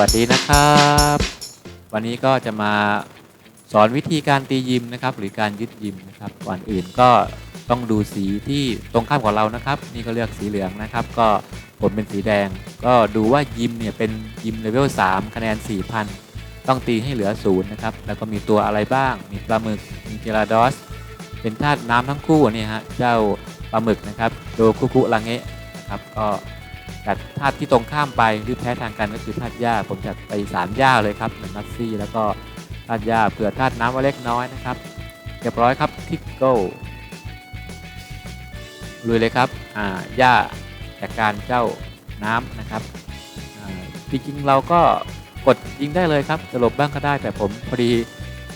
วัสดีนะครับ วันนี้ก็จะมาสอนวิธีการตียิมนะครับ หรือการยึดยิมนะครับก่อนอื่นก็ต้องดูสีที่ตรงข้ามกับเรานะครับ นี่ก็เลือกสีเหลืองนะครับ ก็ผลเป็นสีแดง ก็ดูว่ายิมเนี่ยเป็นยิมเลเวล3คะแนน 4,000 ต้องตีให้เหลือศูนย์นะครับ แล้วก็มีตัวอะไรบ้าง มีปลาหมึก มีเจลาดอส เป็นธาตุน้ำทั้งคู่นี่ฮะ เจ้าปลาหมึกนะครับ โดคุกุรังเงะนะครับ ก็ จัดธาตุที่ตรงข้ามไปหรือแพ้ทางกันก็คือธาตุหญ้า ผมจัดไปสามหญ้าเลยครับเหมือนนัตซี่แล้วก็ธาตุหญ้าเผื่อธาตุน้ำไว้เล็กน้อยนะครับเรียบร้อยครับทิกโก้ลุยเลยครับอ่าหญ้าจากการเจ้าน้ำนะครับจริงๆเราก็กดยิงได้เลยครับจะหลบบ้างก็ได้ แต่ผมพอดี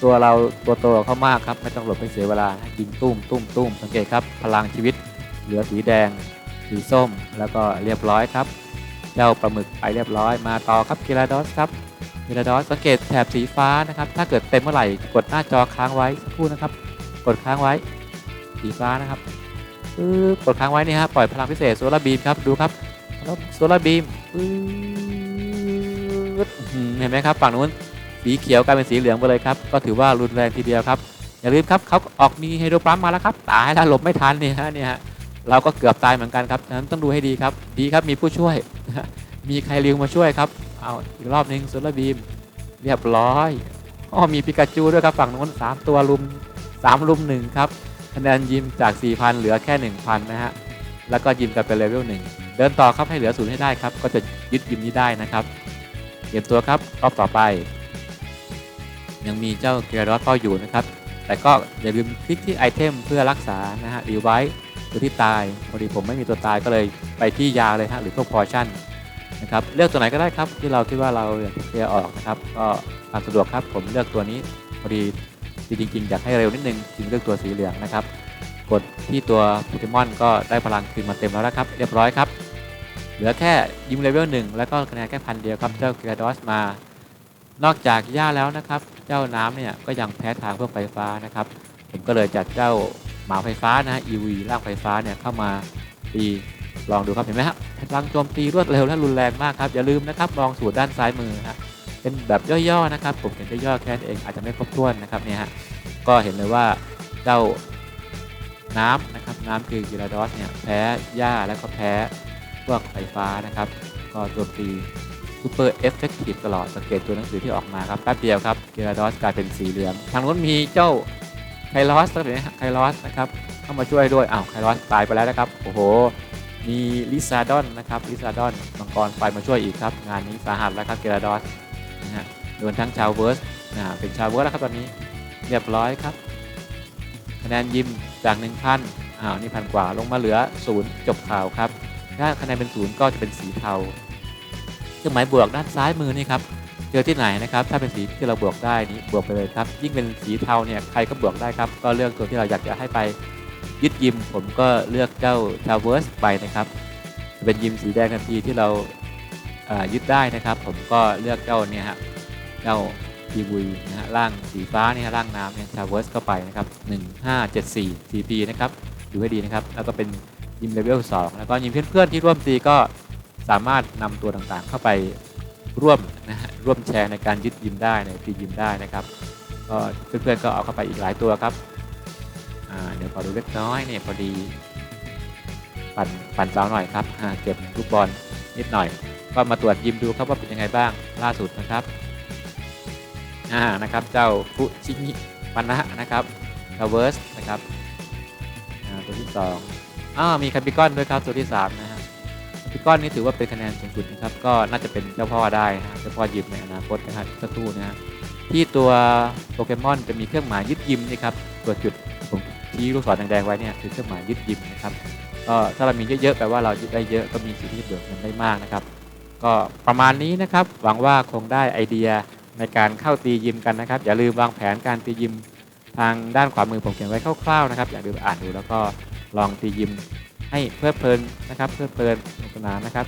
ตัวเราตัวโตกว่าเขามากครับ ไม่ต้องหลบไม่เสียเวลายิงตุ้มตุ้มตุ้มสังเกตครับ พลังชีวิตเหลือสีแดง สีส้มแล้วก็เรียบร้อยครับ เจ้าปลาหมึกไปเรียบร้อยมาต่อครับกิราดอสครับกิราดอสสังเกตแถบสีฟ้านะครับ ถ้าเกิดเต็มเมื่อไหร่กดหน้าจอค้างไว้สักครู่นะครับ กดค้างไว้สีฟ้านะครับปึ๊บกดค้างไว้นี่ฮะปล่อยพลังพิเศษโซลาร์บีมครับดูครับแล้วโซลาร์บีมปึ๊บเห็นไหมครับฝั่งนู้นสีเขียวกลายเป็นสีเหลืองไปเลยครับ ก็ถือว่ารุนแรงทีเดียวครับ อย่าลืมครับเขาออกมีไฮโดรปั๊มมาแล้วครับ ตายแล้วหลบไม่ทันเนี่ยฮะเนี่ยฮะ เราก็เกือบตายเหมือนกันครับฉะนั้นต้องดูให้ดีครับ ดีครับมีผู้ช่วย มีใครลิวมาช่วยครับ เอาอีกรอบหนึ่งโซลาร์บีม เรียบร้อยอ๋อมีปิกาจูด้วยครับฝั่งนู้นสามตัวลุมสามลุมหนึ่งครับคะแนนยิมจาก 4,000 เหลือแค่ 1,000 นะฮะ แล้วก็ยิมกันเป็นเลเวลหนึ่งเดินต่อครับให้เหลือศูนย์ให้ได้ครับ ก็จะยึดยิมนี้ได้นะครับเตรียมตัวครับรอบต่อไป ยังมีเจ้าเกียร์ดอสเฝ้าอยู่นะครับ แต่ก็อย่าลืมคลิกที่ไอเทมเพื่อรักษานะฮะรีไว้ ตัวที่ตายพอดีผมไม่มีตัวตายก็เลยไปที่ยาเลยฮะหรือพวกพอชั่นนะครับเลือกตัวไหนก็ได้ครับ ที่เราคิดว่าเราอยากจะเคลียร์ออกนะครับ ก็ตามสะดวกครับผมเลือกตัวนี้พอดีจริงๆอยากให้เร็วนิดนึงจึงเลือกตัวสีเหลืองนะครับ กดที่ตัวโปเกมอนก็ได้พลังคืนมาเต็มแล้วนะครับ เรียบร้อยครับ เหลือแค่ยิมเลเวลหนึ่งแล้วก็คะแนนแค่พันเดียวครับเจ้าเกียร์ดอสมา นอกจากหญ้าแล้วนะครับ เจ้าน้ำเนี่ยก็ยังแพ้ทางพวกไฟฟ้านะครับ ผมก็เลยจัดเจ้า หมาไฟฟ้านะ EV ร่างไฟฟ้าเนี่ยเข้ามาตีลองดูครับเห็นไหมครับพลังโจมตีรวดเร็วและรุนแรงมากครับอย่าลืมนะครับลองสูตรด้านซ้ายมือฮะเป็นแบบย่อๆนะครับผมเห็นย่อๆแค่นั้นเองอาจจะไม่ครบถ้วนนะครับเนี่ยฮะก็เห็นเลยว่าเจ้าน้ำนะครับน้ำคือกิราดอสเนี่ยแพ้หญ้าแล้วก็แพ้พวกไฟฟ้านะครับ ก็โจมตีซูเปอร์เอฟเฟกตีฟตลอดสังเกตตัวหนังสือที่ออกมาครับแป๊บเดียวครับเกราดอสกลายเป็นสีเหลือง ทางนู้นมีเจ้า ไคลอสครับเห็นไหมไคลอสนะครับเข้ามาช่วยด้วยอ้าวไคลอสตายไปแล้วนะครับโอ้โหมีลิซาดอนนะครับลิซาดอนมังกรไฟมาช่วยอีกครับ งานนี้สาหัสแล้วครับเกราดอสนะฮะโดนทั้งชาวเวิร์สนะเป็นชาวเวิร์สแล้วครับตอนนี้เรียบร้อยครับคะแนนยิมจาก1,000อ้าวนี่พันกว่าลงมาเหลือศูนย์จบข่าวครับถ้าคะแนนเป็นศูนย์ก็จะเป็นสีเทาเครื่องหมายบวกด้านซ้ายมือนี่ครับ เจอที่ไหนนะครับถ้าเป็นสีที่เราบวกได้นี้บวกไปเลยครับ ยิ่งเป็นสีเทาเนี่ยใครก็บวกได้ครับ ก็เลือกตัวที่เราอยากจะให้ไปยึดยิม ผมก็เลือกเจ้าทาวเวอร์สไปนะครับเป็นยิมสีแดงทันทีที่เราอ่ายึดได้นะครับ ผมก็เลือกเจ้าเนี่ยฮะเจ้าทีวีนะฮะร่างสีฟ้าเนี่ยร่างน้ำเนี่ยทาวเวอร์สเข้าไปนะครับ1574 TP นะครับดูให้ดีนะครับแล้วก็เป็นยิมเลเวล2แล้วก็ยิมเพื่อนๆที่ร่วมตีก็สามารถนำตัวต่างๆ เข้าไป ร่วมนะฮะร่วมแชร์ในการยึดยิมได้ในตียิมได้นะครับก็เพื่อนๆก็เอาเข้าไปอีกหลายตัวครับเดี๋ยวขอดูเล็กน้อยเนี่ยพอดี ปั่นปั่นเสาหน่อยครับเก็บลูกบอลนิดหน่อย ก็มาตรวจยิมดูครับว่าเป็นยังไงบ้างล่าสุดนะครับอ่านะครับเจ้าฟุชิงิปันนะนะครับทาวเวอร์สนะครับตัวที่สองอ้าวมีคาบิกอนด้วยครับตัวที่สามนะ พี่ก้อนนี้ถือว่าเป็นคะแนนสูงสุดนะครับ ก็น่าจะเป็นเจ้าพ่อได้นะครับเจ้าพ่อยิมในอนาคตนะครับสักครู่นะฮะที่ตัวโปเกมอนจะมีเครื่องหมายยึดยิมนะครับตัวจุดผมชี้ลูกศรแดงๆไว้เนี่ยคือเครื่องหมายยึดยิมนะครับก็ถ้าเรามีเยอะๆแปลว่าเรายึดได้เยอะก็มีสิทธิ์ที่จะเบิกเงินได้มากนะครับ ก็ประมาณนี้นะครับหวังว่าคงได้ไอเดียในการเข้าตียิมกันนะครับ อย่าลืมวางแผนการตียิมทางด้านขวามือผมเขียนไว้คร่าวๆนะครับ อย่าลืมอ่านดูแล้วก็ลองตียิม ให้เพลิดเพลินนะครับเพลิดเพลินสนุกสนานนะครับ